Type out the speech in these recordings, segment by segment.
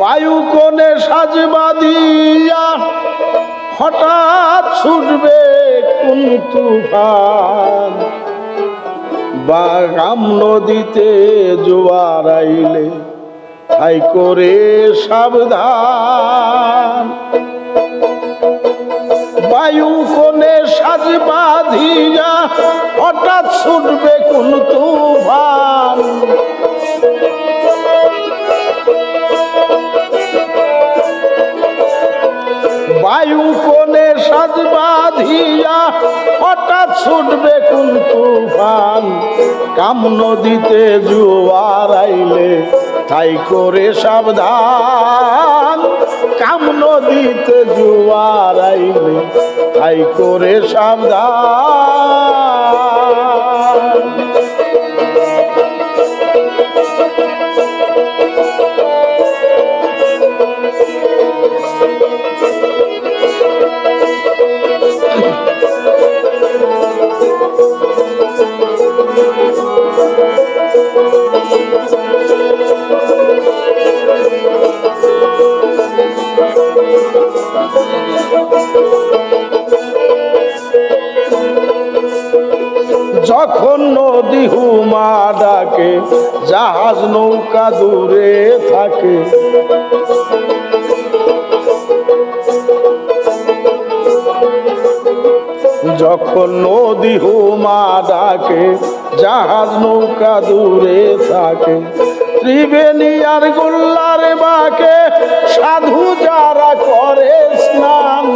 বায়ু কোণে সাজবাদিয়া হঠাৎ ছুটবে কোন তুফান? বাগাম নদীতে জোয়ার আইলে তাই করে সাবধান। বায়ু কোণে সাজ বাঁধিয়া হঠাৎ ছুটবে কোন বাঁধিয়া হঠাৎ ছুটবে কোন তুফান। কাম নদীতে জুয়ার আইলে তাই করে সাবধান। কাম নদীতে জুয়ার আইলে তাই করে সাবধান। নদী হুমা ডাকে, জাহাজ নৌকা দূরে থাকে। যখন নদী হুমা ডাকে, জাহাজ নৌকা দূরে থাকে। ত্রিবেণী আর গোল্লার বাকে সাধু যারা করে স্নান।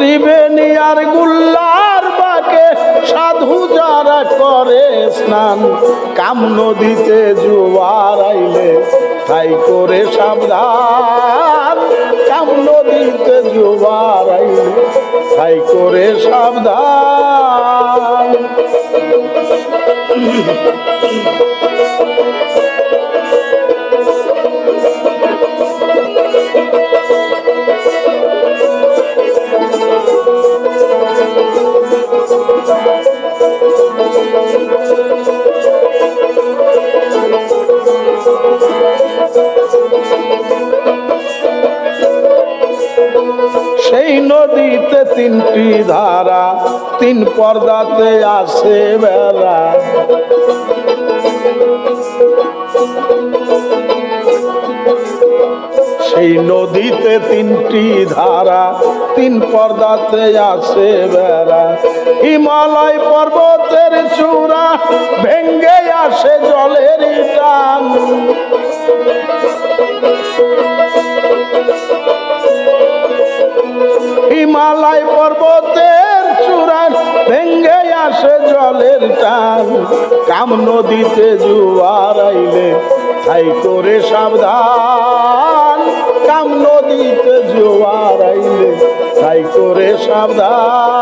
ত্রিবেণী আর গুল্লার বাকে সাধু যারা করে স্নান, কাম নদীতে জুয়ার আইলে তাই করে সাবধান। কাম নদীতে জুয়ার আইলে তাই করে সাবধান। নদীতে ধারা, তিন পর্দাতে আসে বেড়া সেই নদীতে তিনটি ধারা, তিন পর্দাতে আসে বেড়া হিমালয় পর্বতের চূড়া ভেঙ্গে আসে জলের টান। হিমালয় পর্বতের চূড়ায় ভেঙ্গে আসে জলের টান। কাম নদীতে জুয়ার আইলে তাই করে সাবধান। কাম নদীতে জুয়ার আইলে তাই করে সাবধান।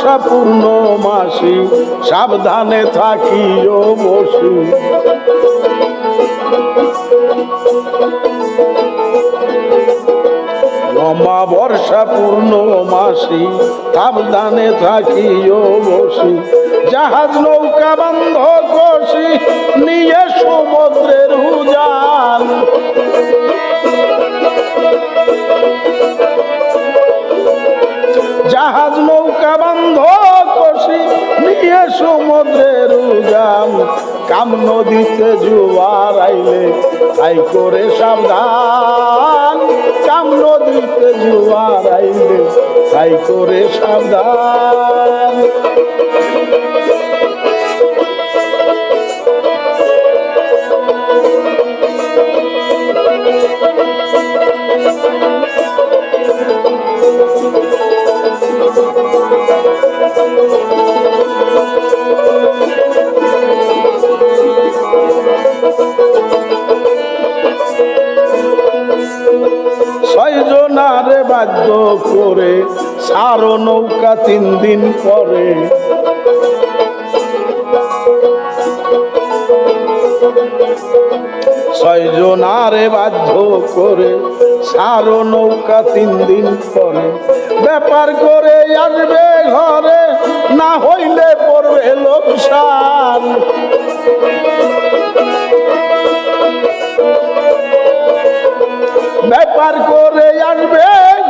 অমাবর্ষা পূর্ণ মাসি, সাবধানে থাকিও বসি। অমাবর্ষা পূর্ণ মাসি, সাবধানে থাকিও বসি। জাহাজ নৌকা বন্ধ কষি, নিয়ে সমুদ্রের নদীতে জুয়ার আইলে আই করে সাবধান। কাম নদীতে জুয়ার আইলে আই করে সাবধান। ছয়জনারে বাধ্য করে, সারো নৌকা তিন দিন পরে। ছয়জনারে বাধ্য করে, সারো নৌকা তিন দিন পরে। ব্যাপার করে আসবে ঘরে, না হইলে পড়বে লোকসান। ব্যাপার করে আসবে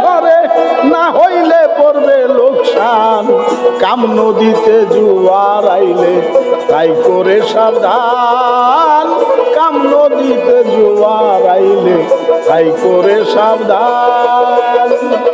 ঘরে, না হইলে পড়বে লোকসান। কাম নদীতে জুয়ার আইলে তাই করে সাবধান। কাম নদীতে জুয়ার আইলে তাই করে সাবধান।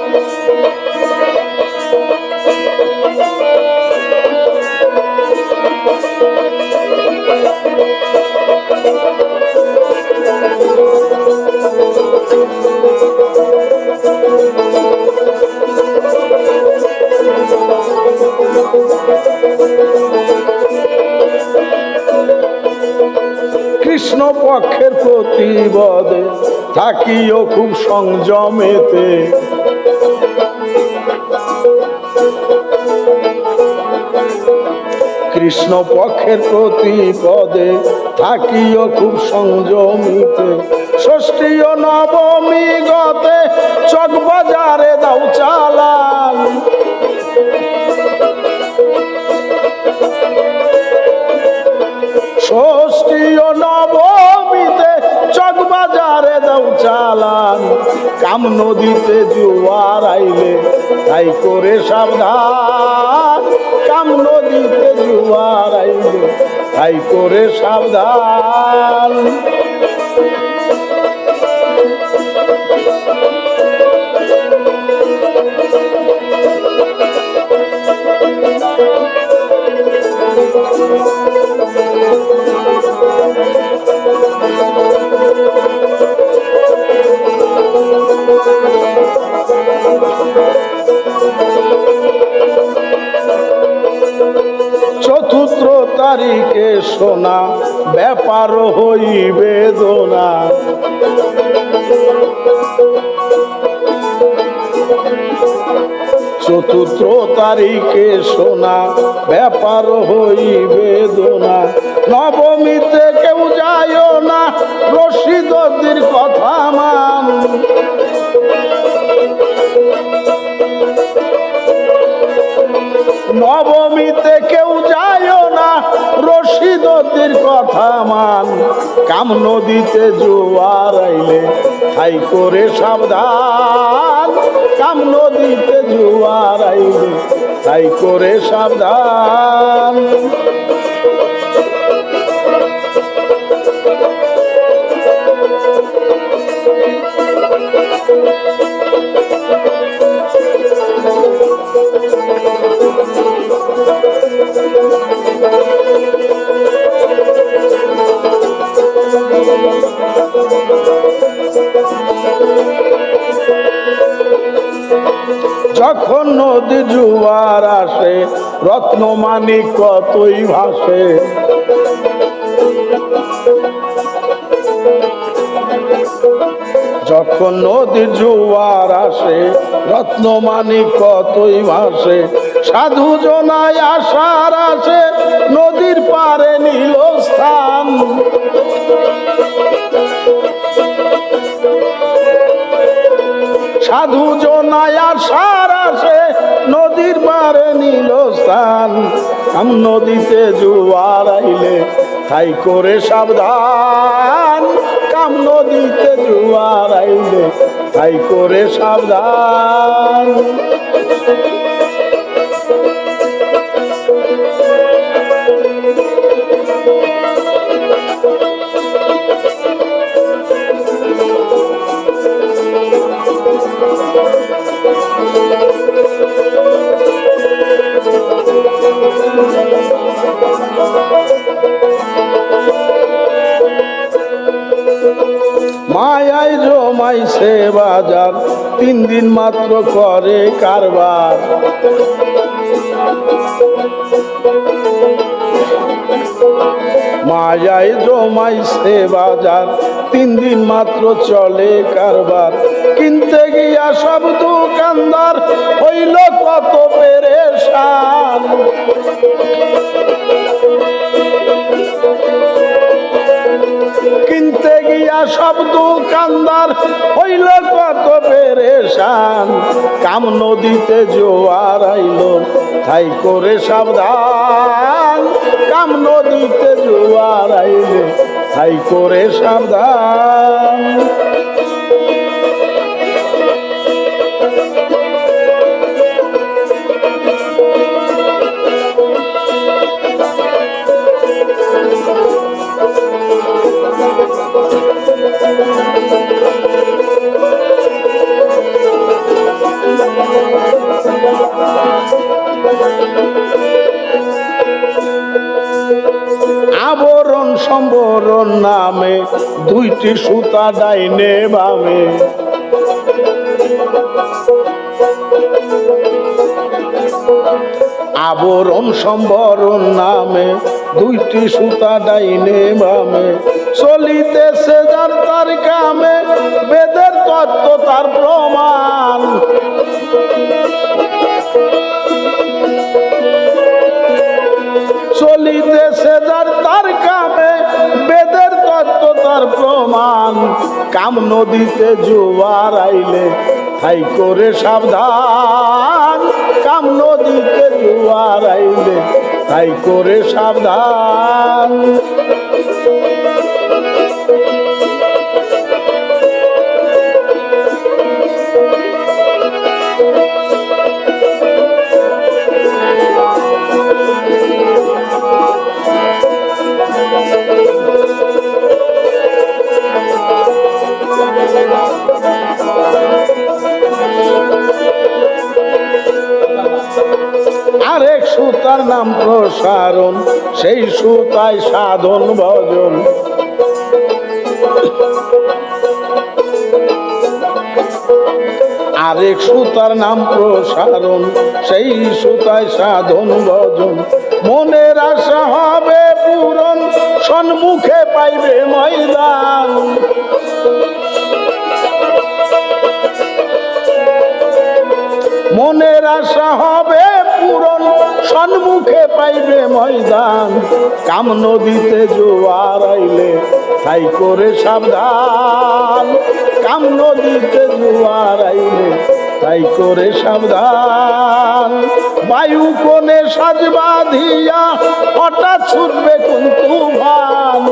থাকিও খুব সংযমেতে। কৃষ্ণ পক্ষের প্রতিপদে থাকিও খুব সংযমিতে। ষষ্ঠী ও নবমী গতে চক বাজারে দাও চালান ষষ্ঠী ও দাও চালান, কাম নদীতে জুয়ার আইলে তাই করে সাবধান। কাম নদীতে জুয়ার আইলে তাই করে সাবধান। চতুর্থ সোনা ব্যাপার হইবে দোনা চতুর্থ তারিখে সোনা, ব্যাপার হইবে দোনা নবমীতে কেউ যায় না রশিদদের কথা মান। নবমীতে কেউ যায় না নদীর কথা মান। কাম নদীতে জোয়ার আইলে খাই করে সাবধান। কাম নদীতে জোয়ার আইলে তাই করে সাবধান। যখন নদী জুয়ার আসে রত্নমানিক কতই ভাসে। যখন নদী জুয়ার আসে রত্নমানিক কতই ভাসে সাধু জনায় আসার আসে, নদীর পারে নীল স্থান। সাধু জনায় আসার আসে, নদীর পারে নীল স্থান। আম নদীতে জুয়ার আইলে তাই করে সাবধান, কাম নদীতে জুয়ার তাই করে সাবধান। জমাইছে বাজার তিন দিন মাত্র করে কারবার। মায়াই জমাইছে বাজার তিন দিন মাত্র চলে কারবার। কিনতে গিয়া সব দোকানদার হইল কত পেরেশান। কিনতে গিয়া সব দোকানদার হইল কত পেরেশান। কাম নদীতে জোয়ার আইল তাই করে সাবধান। কাম নদীতে জোয়ার আইলে তাই করে সাবধান। সম্বরণ নামে, দুইটি সুতা ডাইনে বামে। আবরণ সম্বরণ নামে, দুইটি সুতা ডাইনে বামে। চলিতেছে যার তার কামে, বেদের তত্ত্ব তার প্রমাণ। কাম নদীতে জোয়ার আইলে খাই করে সাবধান। কাম নদীতে জোয়ার আইলে তাই করে সাবধান। সেই সুতায় সাধন ভজন। আরেক সুতার নাম প্রসারণ, সেই সুতায় সাধন ভজন। মনের আশা হবে পূরণ, সন্মুখে পাইবে ময়দান। মনের আশা হবে সন্মুখে পাইবে ময়দান, কাম নদীতে জোয়ার আইলে তাই করে সাবধান। কাম নদীতে জোয়ার আইলে তাই করে সাবধান। বায়ু কোণে সাজবা ধিয়া হঠাৎ ছুটবে কিন্তু ভান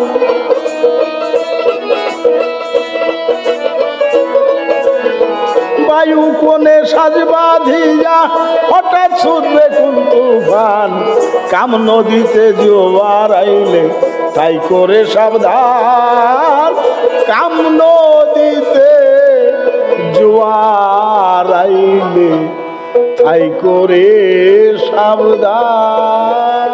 বায়ু কোণে সাজ বাঁধিয়া হঠাৎ ছুটবে কোন তুফান। কাম নদীতে জোয়ার আইলে তাই করে সাবধান। কাম নদীতে জোয়ার আইলে তাই করে সাবধান।